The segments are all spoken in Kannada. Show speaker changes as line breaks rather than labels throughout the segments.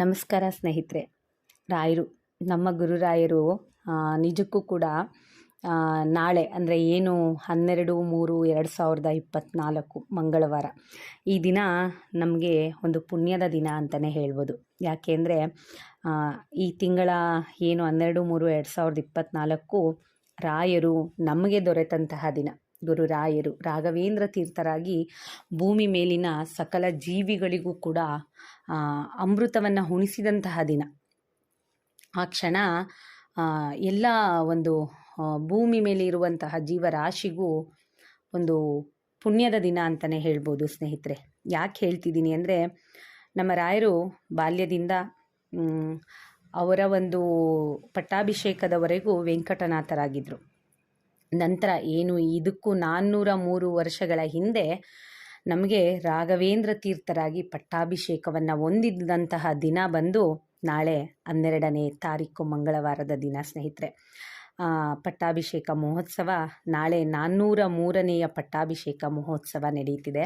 ನಮಸ್ಕಾರ ಸ್ನೇಹಿತರೆ. ರಾಯರು, ನಮ್ಮ ಗುರುರಾಯರು ನಿಜಕ್ಕೂ ಕೂಡ ನಾಳೆ ಅಂದರೆ ಏನು ಹನ್ನೆರಡು ಮೂರು ಎರಡು ಸಾವಿರದ ಇಪ್ಪತ್ತ್ನಾಲ್ಕು ಮಂಗಳವಾರ. ಈ ದಿನ ನಮಗೆ ಒಂದು ಪುಣ್ಯದ ದಿನ ಅಂತಲೇ ಹೇಳ್ಬೋದು. ಯಾಕೆಂದರೆ ಈ ತಿಂಗಳ ಏನು ಹನ್ನೆರಡು ಮೂರು ಎರಡು ಸಾವಿರದ ಇಪ್ಪತ್ತ್ನಾಲ್ಕು ರಾಯರು ನಮಗೆ ದೊರೆತಂತಹ ದಿನ. ಗುರು ರಾಯರು, ರಾಘವೇಂದ್ರ ತೀರ್ಥರಾಗಿ ಭೂಮಿ ಮೇಲಿನ ಸಕಲ ಜೀವಿಗಳಿಗೂ ಕೂಡ ಅಮೃತವನ್ನು ಉಣಿಸಿದಂತಹ ದಿನ. ಆ ಕ್ಷಣ ಎಲ್ಲ ಒಂದು ಭೂಮಿ ಮೇಲೆ ಇರುವಂತಹ ಜೀವರಾಶಿಗೂ ಒಂದು ಪುಣ್ಯದ ದಿನ ಅಂತಲೇ ಹೇಳ್ಬೋದು ಸ್ನೇಹಿತರೆ. ಯಾಕೆ ಹೇಳ್ತಿದ್ದೀನಿ ಅಂದರೆ, ನಮ್ಮ ರಾಯರು ಬಾಲ್ಯದಿಂದ ಅವರ ಒಂದು ಪಟ್ಟಾಭಿಷೇಕದವರೆಗೂ ವೆಂಕಟನಾಥರಾಗಿದ್ದರು ನಂತರ ಏನು ಇದಕ್ಕೂ ನಾನ್ನೂರ ಮೂರು ವರ್ಷಗಳ ಹಿಂದೆ ನಮಗೆ ರಾಘವೇಂದ್ರ ತೀರ್ಥರಾಗಿ ಪಟ್ಟಾಭಿಷೇಕವನ್ನು ಹೊಂದಿದ್ದಂತಹ ದಿನ ಬಂದು ನಾಳೆ ಹನ್ನೆರಡನೇ ತಾರೀಕು ಮಂಗಳವಾರದ ದಿನ, ಸ್ನೇಹಿತರೆ. ಪಟ್ಟಾಭಿಷೇಕ ಮಹೋತ್ಸವ ನಾಳೆ ನಾನ್ನೂರ ಮೂರನೆಯ ಪಟ್ಟಾಭಿಷೇಕ ಮಹೋತ್ಸವ ನಡೆಯುತ್ತಿದೆ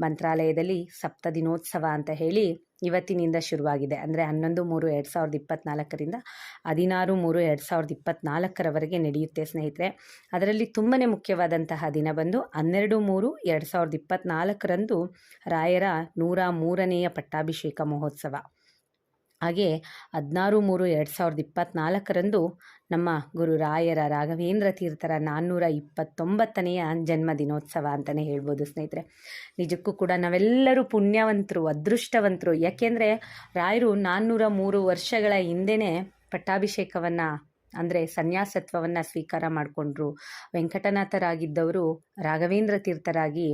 ಮಂತ್ರಾಲಯದಲ್ಲಿ ಸಪ್ತ ದಿನೋತ್ಸವ ಅಂತ ಹೇಳಿ ಇವತ್ತಿನಿಂದ ಶುರುವಾಗಿದೆ. ಅಂದರೆ ಹನ್ನೊಂದು ಮೂರು ಎರಡು ಸಾವಿರದ ಇಪ್ಪತ್ತ್ನಾಲ್ಕರಿಂದ ಹದಿನಾರು ಮೂರು ಎರಡು ಸಾವಿರದ ಇಪ್ಪತ್ತ್ನಾಲ್ಕರವರೆಗೆ ನಡೆಯುತ್ತೆ ಸ್ನೇಹಿತರೆ. ಅದರಲ್ಲಿ ತುಂಬಾ ಮುಖ್ಯವಾದಂತಹ ದಿನ ಬಂದು ಹನ್ನೆರಡು ಮೂರು ಎರಡು ಸಾವಿರದ ಇಪ್ಪತ್ತ್ನಾಲ್ಕರಂದು ರಾಯರ ನೂರ ಮೂರನೆಯ ಪಟ್ಟಾಭಿಷೇಕ ಮಹೋತ್ಸವ. ಹಾಗೆ ಹದಿನಾರು ಮೂರು ಎರಡು ಸಾವಿರದ ಇಪ್ಪತ್ತ್ನಾಲ್ಕರಂದು ನಮ್ಮ ಗುರು ರಾಯರ ರಾಘವೇಂದ್ರ ತೀರ್ಥರ ನಾನ್ನೂರ ಇಪ್ಪತ್ತೊಂಬತ್ತನೆಯ ಜನ್ಮ ದಿನೋತ್ಸವ ಅಂತಲೇ ಹೇಳ್ಬೋದು ಸ್ನೇಹಿತರೆ. ನಿಜಕ್ಕೂ ಕೂಡ ನಾವೆಲ್ಲರೂ ಪುಣ್ಯವಂತರು, ಅದೃಷ್ಟವಂತರು. ಯಾಕೆಂದರೆ ರಾಯರು ನಾನ್ನೂರ ಮೂರು ವರ್ಷಗಳ ಹಿಂದೆಯೇ ಪಟ್ಟಾಭಿಷೇಕವನ್ನು ಅಂದರೆ ಸನ್ಯಾಸತ್ವವನ್ನು ಸ್ವೀಕಾರ ಮಾಡಿಕೊಂಡ್ರು. ವೆಂಕಟನಾಥರಾಗಿದ್ದವರು ರಾಘವೇಂದ್ರ ತೀರ್ಥರಾಗಿ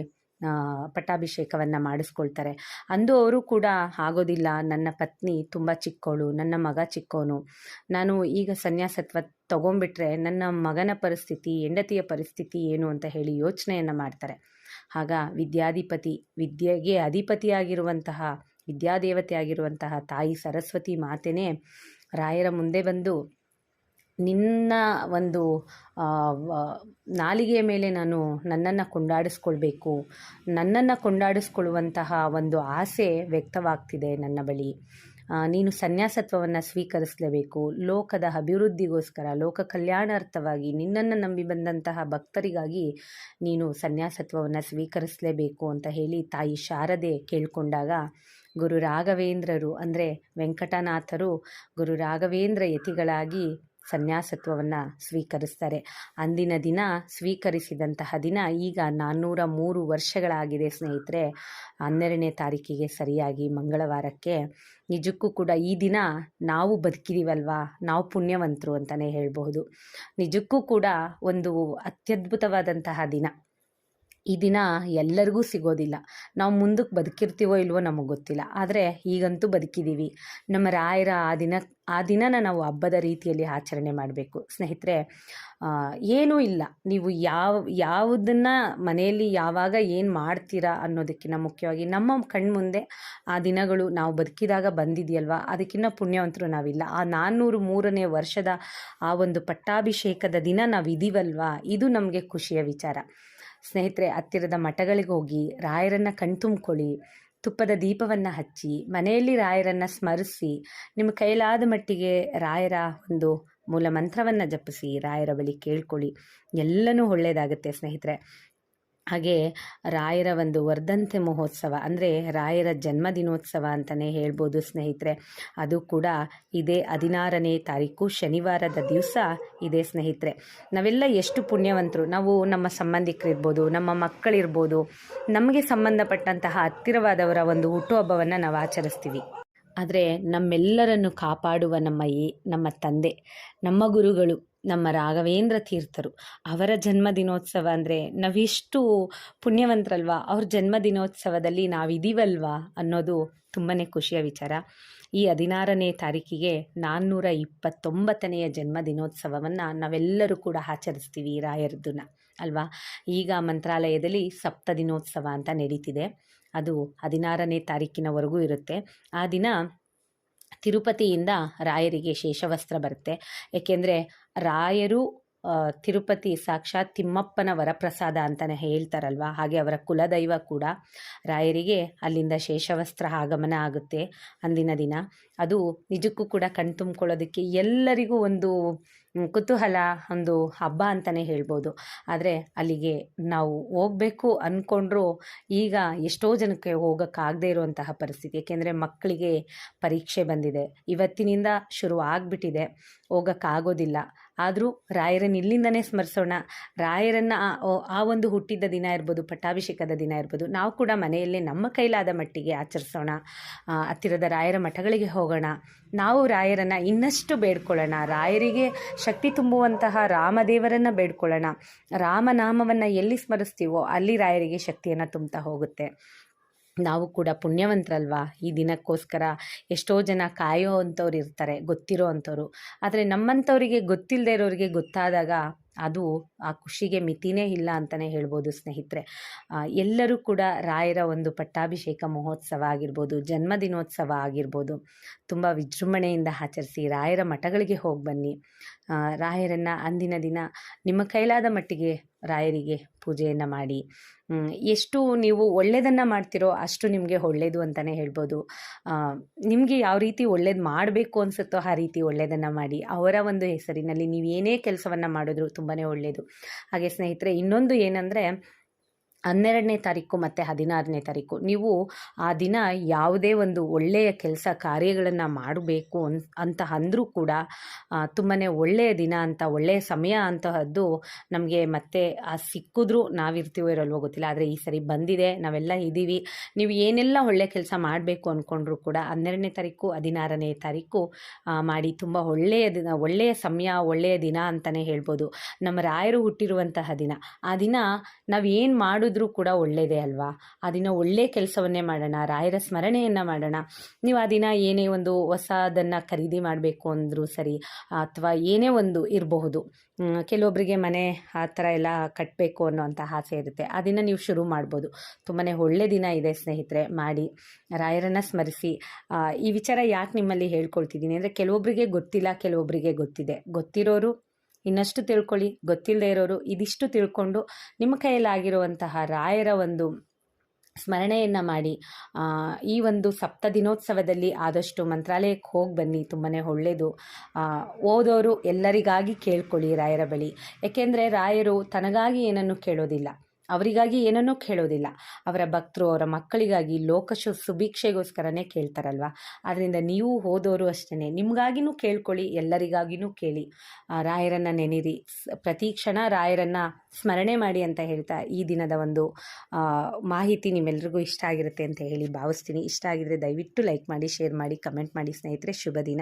ಪಟ್ಟಾಭಿಷೇಕವನ್ನು ಮಾಡಿಸ್ಕೊಳ್ತಾರೆ. ಅಂದು ಅವರು ಕೂಡ ಆಗೋದಿಲ್ಲ, ನನ್ನ ಪತ್ನಿ ತುಂಬ ಚಿಕ್ಕವಳು ನನ್ನ ಮಗ ಚಿಕ್ಕವನು ನಾನು ಈಗ ಸನ್ಯಾಸತ್ವ ತಗೊಂಡ್ಬಿಟ್ರೆ ನನ್ನ ಮಗನ ಪರಿಸ್ಥಿತಿ, ಹೆಂಡತಿಯ ಪರಿಸ್ಥಿತಿ ಏನು? ಅಂತ ಹೇಳಿ ಯೋಚನೆಯನ್ನು ಮಾಡ್ತಾರೆ. ಆಗ ವಿದ್ಯಾಧಿಪತಿ, ವಿದ್ಯೆಗೆ ಅಧಿಪತಿಯಾಗಿರುವಂತಹ ವಿದ್ಯಾದೇವತೆ ಆಗಿರುವಂತಹ ತಾಯಿ ಸರಸ್ವತಿ ಮಾತೆನೇ ರಾಯರ ಮುಂದೆ ಬಂದು ನಿನ್ನ ಒಂದು ನಾಲಿಗೆಯ ಮೇಲೆ ನಾನು ನನ್ನನ್ನು ಕೊಂಡಾಡಿಸ್ಕೊಳ್ಬೇಕು. ನನ್ನನ್ನು ಕೊಂಡಾಡಿಸ್ಕೊಳ್ಳುವಂತಹ ಒಂದು ಆಸೆ ವ್ಯಕ್ತವಾಗ್ತಿದೆ ನನ್ನ ಬಳಿ. ನೀನು ಸನ್ಯಾಸತ್ವವನ್ನು ಸ್ವೀಕರಿಸಲೇಬೇಕು. ಲೋಕದ ಅಭಿವೃದ್ಧಿಗೋಸ್ಕರ, ಲೋಕ ಕಲ್ಯಾಣಾರ್ಥವಾಗಿ ನಿನ್ನನ್ನು ನಂಬಿ ಬಂದಂತಹ ಭಕ್ತರಿಗಾಗಿ ನೀನು ಸನ್ಯಾಸತ್ವವನ್ನು ಸ್ವೀಕರಿಸಲೇಬೇಕು ಅಂತ ಹೇಳಿ ತಾಯಿ ಶಾರದೆ ಕೇಳಿಕೊಂಡಾಗ ಗುರು ರಾಘವೇಂದ್ರರು, ಅಂದರೆ ವೆಂಕಟನಾಥರು, ಗುರು ರಾಘವೇಂದ್ರ ಯತಿಗಳಾಗಿ ಸನ್ಯಾಸತ್ವವನ್ನು ಸ್ವೀಕರಿಸ್ತಾರೆ. ಅಂದಿನ ದಿನ ಸ್ವೀಕರಿಸಿದಂತಹ ದಿನ ಈಗ ನಾನ್ನೂರ ಮೂರು ವರ್ಷಗಳಾಗಿದೆ ಸ್ನೇಹಿತರೆ. ಹನ್ನೆರಡನೇ ತಾರೀಕಿಗೆ ಸರಿಯಾಗಿ ಮಂಗಳವಾರಕ್ಕೆ ನಿಜಕ್ಕೂ ಕೂಡ ಈ ದಿನ ನಾವು ಬದುಕಿದೀವಲ್ವಾ? ನಾವು ಪುಣ್ಯವಂತರು ಅಂತಲೇ ಹೇಳಬಹುದು. ನಿಜಕ್ಕೂ ಕೂಡ ಒಂದು ಅತ್ಯದ್ಭುತವಾದಂತಹ ದಿನ. ಈ ದಿನ ಎಲ್ಲರಿಗೂ ಸಿಗೋದಿಲ್ಲ. ನಾವು ಮುಂದಕ್ಕೆ ಬದುಕಿರ್ತೀವೋ ಇಲ್ವೋ ನಮಗೆ ಗೊತ್ತಿಲ್ಲ. ಆದರೆ ಈಗಂತೂ ಬದುಕಿದ್ದೀವಿ ನಮ್ಮ ರಾಯರ ಆ ದಿನ ಆ ದಿನನ ನಾವು ಹಬ್ಬದ ರೀತಿಯಲ್ಲಿ ಆಚರಣೆ ಮಾಡಬೇಕು. ಸ್ನೇಹಿತರೆ ಏನೂ ಇಲ್ಲ. ನೀವು ಯಾವ, ಯಾವುದನ್ನು ಮನೆಯಲ್ಲಿ ಯಾವಾಗ ಏನು ಮಾಡ್ತೀರಾ ಅನ್ನೋದಕ್ಕಿಂತ ಮುಖ್ಯವಾಗಿ ನಮ್ಮ ಕಣ್ಮುಂದೆ ಆ ದಿನಗಳು ನಾವು ಬದುಕಿದಾಗ ಬಂದಿದೆಯಲ್ವಾ? ಅದಕ್ಕಿಂತ ಪುಣ್ಯವಂತರು ನಾವಿಲ್ಲ. ಆ ನಾನ್ನೂರು ಮೂರನೇ ವರ್ಷದ ಆ ಒಂದು ಪಟ್ಟಾಭಿಷೇಕದ ದಿನ ನಾವು ಇದೀವಲ್ವಾ ಇದು ನಮಗೆ ಖುಷಿಯ ವಿಚಾರ. ಸ್ನೇಹಿತರೆ, ಹತ್ತಿರದ ಮಠಗಳಿಗೆ ಹೋಗಿ ರಾಯರನ್ನು ಕಣ್ತುಂಬ್ಕೊಳ್ಳಿ. ತುಪ್ಪದ ದೀಪವನ್ನು ಹಚ್ಚಿ, ಮನೆಯಲ್ಲಿ ರಾಯರನ್ನು ಸ್ಮರಿಸಿ, ನಿಮ್ಮ ಕೈಲಾದ ಮಟ್ಟಿಗೆ ರಾಯರ ಒಂದು ಮೂಲ ಮಂತ್ರವನ್ನು ಜಪಿಸಿ, ರಾಯರ ಬಳಿ ಕೇಳ್ಕೊಳ್ಳಿ. ಎಲ್ಲನೂ ಒಳ್ಳೆಯದಾಗುತ್ತೆ ಸ್ನೇಹಿತರೆ. ಹಾಗೆ ರಾಯರ ಒಂದು ವರ್ಧಂತೆ ಮಹೋತ್ಸವ, ಅಂದರೆ ರಾಯರ ಜನ್ಮದಿನೋತ್ಸವ ಅಂತಲೇ ಹೇಳ್ಬೋದು ಸ್ನೇಹಿತರೆ. ಅದು ಕೂಡ ಇದೇ ಹದಿನಾರನೇ ತಾರೀಕು ಶನಿವಾರದ ದಿವಸ ಇದೆ ಸ್ನೇಹಿತರೆ. ನಾವೆಲ್ಲ ಎಷ್ಟು ಪುಣ್ಯವಂತರು. ನಾವು ನಮ್ಮ ಸಂಬಂಧಿಕರಿರ್ಬೋದು, ನಮ್ಮ ಮಕ್ಕಳಿರ್ಬೋದು, ನಮಗೆ ಸಂಬಂಧಪಟ್ಟಂತಹ ಹತ್ತಿರವಾದವರ ಒಂದು ಹುಟ್ಟುಹಬ್ಬವನ್ನು ನಾವು ಆಚರಿಸ್ತೀವಿ. ಆದರೆ ನಮ್ಮೆಲ್ಲರನ್ನು ಕಾಪಾಡುವ ನಮ್ಮ ಈ, ನಮ್ಮ ತಂದೆ, ನಮ್ಮ ಗುರುಗಳು ನಮ್ಮ ರಾಘವೇಂದ್ರ ತೀರ್ಥರು. ಅವರ ಜನ್ಮದಿನೋತ್ಸವ ಅಂದರೆ ನಾವೆಷ್ಟು ಪುಣ್ಯವಂತರಲ್ವಾ? ಅವ್ರ ಜನ್ಮದಿನೋತ್ಸವದಲ್ಲಿ ನಾವಿದ್ದೀವಲ್ವಾ ಅನ್ನೋದು ತುಂಬಾ ಖುಷಿಯ ವಿಚಾರ. ಈ ಹದಿನಾರನೇ ತಾರೀಕಿಗೆ ನಾನ್ನೂರ ಇಪ್ಪತ್ತೊಂಬತ್ತನೆಯ ಜನ್ಮದಿನೋತ್ಸವವನ್ನು ನಾವೆಲ್ಲರೂ ಕೂಡ ಆಚರಿಸ್ತೀವಿ ರಾಯರದ್ದನ್ನ ಅಲ್ವಾ? ಈಗ ಮಂತ್ರಾಲಯದಲ್ಲಿ ಸಪ್ತ ದಿನೋತ್ಸವ ಅಂತ ನಡೀತಿದೆ. ಅದು ಹದಿನಾರನೇ ತಾರೀಕಿನವರೆಗೂ ಇರುತ್ತೆ. ಆ ದಿನ ತಿರುಪತಿಯಿಂದ ರಾಯರಿಗೆ ಶೇಷವಸ್ತ್ರ ಬರುತ್ತೆ. ಏಕೆಂದರೆ ರಾಯರು ತಿರುಪತಿ ಸಾಕ್ಷಾತ್ ತಿಮ್ಮಪ್ಪನ ವರಪ್ರಸಾದ ಅಂತಲೇ ಹೇಳ್ತಾರಲ್ವ? ಹಾಗೆ ಅವರ ಕುಲದೈವ ಕೂಡ ರಾಯರಿಗೆ ಅಲ್ಲಿಂದ ಶೇಷವಸ್ತ್ರ ಆಗಮನ ಆಗುತ್ತೆ ಅಂದಿನ ದಿನ. ಅದು ನಿಜಕ್ಕೂ ಕೂಡ ಕಣ್ತುಂಬ್ಕೊಳ್ಳೋದಕ್ಕೆ ಎಲ್ಲರಿಗೂ ಒಂದು ಕುತೂಹಲ ಒಂದು ಹಬ್ಬ ಅಂತಲೇ ಹೇಳ್ಬೋದು. ಆದರೆ ಅಲ್ಲಿಗೆ ನಾವು ಹೋಗಬೇಕು ಅಂದ್ಕೊಂಡ್ರೂ ಈಗ ಎಷ್ಟೋ ಜನಕ್ಕೆ ಹೋಗೋಕ್ಕಾಗದೆ ಇರುವಂತಹ ಪರಿಸ್ಥಿತಿ. ಏಕೆಂದರೆ ಮಕ್ಕಳಿಗೆ ಪರೀಕ್ಷೆ ಬಂದಿದೆ. ಇವತ್ತಿನಿಂದ ಶುರು ಆಗಿಬಿಟ್ಟಿದೆ. ಹೋಗೋಕ್ಕಾಗೋದಿಲ್ಲ. ಆದರೂ ರಾಯರನ್ನು ಇಲ್ಲಿಂದನೇ ಸ್ಮರಿಸೋಣ. ರಾಯರನ್ನು ಆ- ಒಂದು ಹುಟ್ಟಿದ ದಿನ ಇರ್ಬೋದು, ಪಟ್ಟಾಭಿಷೇಕದ ದಿನ ಇರ್ಬೋದು, ನಾವು ಕೂಡ ಮನೆಯಲ್ಲೇ ನಮ್ಮ ಕೈಲಾದ ಮಟ್ಟಿಗೆ ಆಚರಿಸೋಣ. ಹತ್ತಿರದ ರಾಯರ ಮಠಗಳಿಗೆ ಹೋಗೋಣ. ನಾವು ರಾಯರನ್ನು ಇನ್ನಷ್ಟು ಬೇಡ್ಕೊಳ್ಳೋಣ. ರಾಯರಿಗೆ ಶಕ್ತಿ ತುಂಬುವಂತಹ ರಾಮದೇವರನ್ನು ಬೇಡ್ಕೊಳ್ಳೋಣ. ರಾಮನಾಮವನ್ನು ಎಲ್ಲಿ ಸ್ಮರಿಸ್ತೀವೋ ಅಲ್ಲಿ ರಾಯರಿಗೆ ಶಕ್ತಿಯನ್ನು ತುಂಬ್ತಾ ಹೋಗುತ್ತೆ. ನಾವು ಕೂಡ ಪುಣ್ಯವಂತರಲ್ವಾ? ಈ ದಿನಕ್ಕೋಸ್ಕರ ಎಷ್ಟೋ ಜನ ಕಾಯೋ ಅಂಥವ್ರು ಇರ್ತಾರೆ ಗೊತ್ತಿರೋ ಅಂಥವ್ರು ಆದರೆ ನಮ್ಮಂಥವರಿಗೆ ಗೊತ್ತಿಲ್ಲದೆ ಇರೋರಿಗೆ ಗೊತ್ತಾದಾಗ ಅದು ಆ ಖುಷಿಗೆ ಮಿತಿನೇ ಇಲ್ಲ ಅಂತಲೇ ಹೇಳ್ಬೋದು ಸ್ನೇಹಿತರೆ. ಎಲ್ಲರೂ ಕೂಡ ರಾಯರ ಒಂದು ಪಟ್ಟಾಭಿಷೇಕ ಮಹೋತ್ಸವ ಆಗಿರ್ಬೋದು, ಜನ್ಮದಿನೋತ್ಸವ ಆಗಿರ್ಬೋದು, ತುಂಬ ವಿಜೃಂಭಣೆಯಿಂದ ಆಚರಿಸಿ ರಾಯರ ಮಠಗಳಿಗೆ ಹೋಗಿ ಬನ್ನಿ. ರಾಯರನ್ನು ಅಂದಿನ ದಿನ ನಿಮ್ಮ ಕೈಲಾದ ಮಟ್ಟಿಗೆ ರಾಯರಿಗೆ ಪೂಜೆಯನ್ನು ಮಾಡಿ. ಎಷ್ಟು ನೀವು ಒಳ್ಳೆಯದನ್ನು ಮಾಡ್ತಿರೋ ಅಷ್ಟು ನಿಮಗೆ ಒಳ್ಳೆಯದು ಅಂತಲೇ ಹೇಳ್ಬೋದು. ನಿಮಗೆ ಯಾವ ರೀತಿ ಒಳ್ಳೇದು ಮಾಡಬೇಕು ಅನಿಸುತ್ತೋ ಆ ರೀತಿ ಒಳ್ಳೆಯದನ್ನು ಮಾಡಿ. ಅವರ ಒಂದು ಹೆಸರಿನಲ್ಲಿ ನೀವು ಏನೇ ಕೆಲಸವನ್ನು ಮಾಡಿದ್ರು ತುಂಬಾ ಒಳ್ಳೆಯದು ಹಾಗೆ ಸ್ನೇಹಿತರೆ ಇನ್ನೊಂದು ಏನಂದರೆ ಹನ್ನೆರಡನೇ ತಾರೀಕು ಮತ್ತು ಹದಿನಾರನೇ ತಾರೀಕು. ನೀವು ಆ ದಿನ ಯಾವುದೇ ಒಂದು ಒಳ್ಳೆಯ ಕೆಲಸ ಕಾರ್ಯಗಳನ್ನು ಮಾಡಬೇಕು ಅಂತ ಅಂದರೂ ಕೂಡ ತುಂಬಾ ಒಳ್ಳೆಯ ದಿನ ಅಂತ, ಒಳ್ಳೆಯ ಸಮಯ ಅಂತಹದ್ದು ನಮಗೆ ಮತ್ತೆ, ಆ, ಸಿಕ್ಕಿದ್ರೂ ನಾವಿರ್ತೀವೋ ಇರಲ್ವೋ ಗೊತ್ತಿಲ್ಲ. ಆದರೆ ಈ ಸರಿ ಬಂದಿದೆ, ನಾವೆಲ್ಲ ಇದ್ದೀವಿ ನೀವು ಏನೆಲ್ಲ ಒಳ್ಳೆಯ ಕೆಲಸ ಮಾಡಬೇಕು ಅಂದ್ಕೊಂಡ್ರೂ ಕೂಡ ಹನ್ನೆರಡನೇ ತಾರೀಕು, ಹದಿನಾರನೇ ತಾರೀಕು ಮಾಡಿ ತುಂಬ ಒಳ್ಳೆಯ ದಿನ, ಒಳ್ಳೆಯ ಸಮಯ, ಒಳ್ಳೆಯ ದಿನ ಅಂತಲೇ ಹೇಳ್ಬೋದು. ನಮ್ಮ ರಾಯರು ಹುಟ್ಟಿರುವಂತಹ ದಿನ. ಆ ದಿನ ನಾವು ಏನು ಮಾಡಿದ್ರೂ ಕೂಡ ಒಳ್ಳೆಯದೇ ಅಲ್ವಾ? ಆ ದಿನ ಒಳ್ಳೆಯ ಕೆಲಸವನ್ನೇ ಮಾಡೋಣ, ರಾಯರ ಸ್ಮರಣೆಯನ್ನು ಮಾಡೋಣ. ನೀವು ಆ ದಿನ ಏನೇ ಒಂದು ಹೊಸದನ್ನು ಖರೀದಿ ಮಾಡಬೇಕು ಅಂದರೂ ಸರಿ, ಅಥವಾ ಏನೇ ಒಂದು ಇರಬಹುದು ಕೆಲವೊಬ್ಬರಿಗೆ ಮನೆ ಆ ಥರ ಎಲ್ಲ ಕಟ್ಟಬೇಕು ಅನ್ನೋಂಥ ಆಸೆ ಇರುತ್ತೆ. ಆ ದಿನ ನೀವು ಶುರು ಮಾಡ್ಬೋದು. ತುಂಬಾ ಒಳ್ಳೆ ದಿನ ಇದೆ ಸ್ನೇಹಿತರೆ, ಮಾಡಿ, ರಾಯರನ್ನು ಸ್ಮರಿಸಿ. ಈ ವಿಚಾರ ಯಾಕೆ ನಿಮ್ಮಲ್ಲಿ ಹೇಳ್ಕೊಳ್ತಿದ್ದೀನಿ ಅಂದರೆ ಕೆಲವೊಬ್ಬರಿಗೆ ಗೊತ್ತಿಲ್ಲ ಕೆಲವೊಬ್ಬರಿಗೆ ಗೊತ್ತಿದೆ. ಗೊತ್ತಿರೋರು ಇನ್ನಷ್ಟು ತಿಳ್ಕೊಳ್ಳಿ. ಗೊತ್ತಿಲ್ಲದೆ ಇರೋರು ಇದಿಷ್ಟು ತಿಳ್ಕೊಂಡು ನಿಮ್ಮ ಕೈಯಲ್ಲಾಗಿರುವಂತಹ ರಾಯರ ಒಂದು ಸ್ಮರಣೆಯನ್ನು ಮಾಡಿ. ಈ ಒಂದು ಸಪ್ತ ದಿನೋತ್ಸವದಲ್ಲಿ ಆದಷ್ಟು ಮಂತ್ರಾಲಯಕ್ಕೆ ಹೋಗಿ ಬನ್ನಿ. ತುಂಬಾ ಒಳ್ಳೆಯದು ಓದೋರು ಎಲ್ಲರಿಗಾಗಿ ಕೇಳ್ಕೊಳ್ಳಿ ರಾಯರ ಬಳಿ. ಏಕೆಂದರೆ ರಾಯರು ತನಗಾಗಿ ಏನನ್ನು ಕೇಳೋದಿಲ್ಲ. ಅವರಿಗಾಗಿ ಏನನ್ನೂ ಕೇಳೋದಿಲ್ಲ. ಅವರ ಭಕ್ತರು, ಅವರ ಮಕ್ಕಳಿಗಾಗಿ ಲೋಕಶು, ಸುಭಿಕ್ಷೆಗೋಸ್ಕರನೇ ಕೇಳ್ತಾರಲ್ವ? ಆದ್ದರಿಂದ ನೀವು ಓದೋರು ಅಷ್ಟೇ ನಿಮಗಾಗಿನೂ ಕೇಳ್ಕೊಳ್ಳಿ, ಎಲ್ಲರಿಗಾಗಿನೂ ಕೇಳಿ. ರಾಯರನ್ನು ನೆನೆರಿ ಪ್ರತಿ ಕ್ಷಣ ರಾಯರನ್ನು ಸ್ಮರಣೆ ಮಾಡಿ ಅಂತ ಹೇಳ್ತಾ ಈ ದಿನದ ಒಂದು ಮಾಹಿತಿ ನಿಮ್ಮೆಲ್ರಿಗೂ ಇಷ್ಟ ಆಗಿರುತ್ತೆ ಅಂತ ಹೇಳಿ ಭಾವಿಸ್ತೀನಿ. ಇಷ್ಟ ಆಗಿದ್ರೆ ದಯವಿಟ್ಟು ಲೈಕ್ ಮಾಡಿ, ಶೇರ್ ಮಾಡಿ, ಕಮೆಂಟ್ ಮಾಡಿ ಸ್ನೇಹಿತರೆ. ಶುಭ ದಿನ.